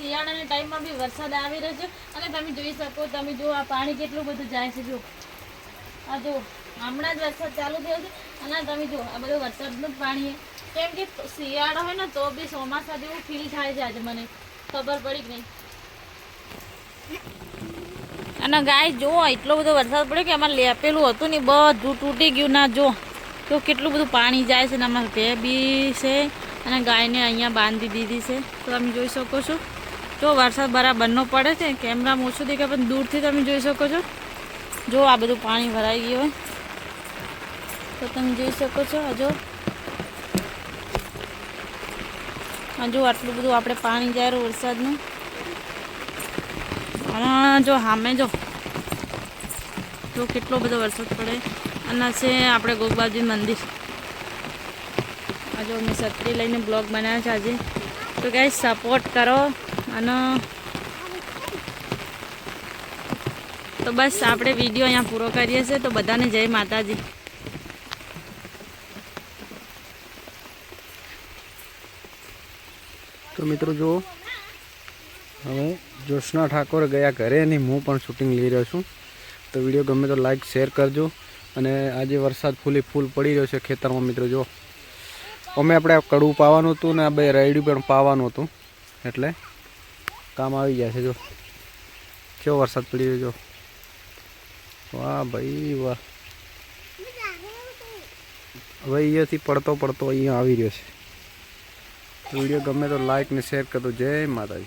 શિયાળાના ટાઈમમાં બી વરસાદ આવી રહ્યો છે. અને તમે જોઈ શકો, તમે જો આ પાણી કેટલું બધું જાય છે જો આ જો હમણાં જ વરસાદ ચાલુ થયો છે. અને તમે જો આ બધું વરસાદનું જ પાણી કેમ કે શિયાળો હોય ને, તો બી ચોમાસા જેવું ફીલ થાય છે આજે મને. ખબર પડી કે નહીં? અને ગાય જો એટલો બધો વરસાદ પડ્યો કે આમાં લેપેલું હતું ને, બધું તૂટી ગયું. ના જો તો કેટલું બધું પાણી જાય છે ને, અમારે બે બી છે. અને ગાયને અહીંયા બાંધી દીધી છે. તો તમે જોઈ શકો છો. જો વરસાદ બરાબરનો પડે છે. કેમેરામાં ઓછું દેખાય, પણ દૂરથી તમે જોઈ શકો છો. જો આ બધું પાણી ભરાઈ ગયું હોય. તો તમે જોઈ શકો છો હજુ હજુ આટલું બધું આપણે પાણી જાય વરસાદનું. અને જો સામે જો. જો કેટલો બધો વરસાદ પડે. અને છે આપણે ગોગબાજી મંદિર. આ જો મેં છત્રી લઈને બ્લોગ બનાવ્યો છે આજે. તો ક્યાંય સપોર્ટ કરો. અને તો બસ આપણે વીડિયો અહીંયા પૂરો કરીએ છીએ. તો બધાને જય માતાજી. તો મિત્રો જુઓ, હવે જ્યોત્સના ઠાકોર ગયા ઘરે અને હું પણ શૂટિંગ લઈ રહ્યો છું. તો વીડિયો ગમે તો લાઈક શેર કરજો. અને આજે વરસાદ ફૂલી ફૂલ પડી રહ્યો છે ખેતરમાં મિત્રો જુઓ. અમે આપણે કડવું પાવાનું હતું ને આ બે રાયડું પણ પાવાનું હતું. એટલે કામ આવી જાય છે, જો. કેવો વરસાદ પડી રહ્યો જો. વાહ ભાઈ, વાહ. હવે અહીંયાથી પડતો પડતો અહીંયા આવી રહ્યો છે. વીડિયો ગમે તો લાઈક ને શેર કરતો જય માતાજી.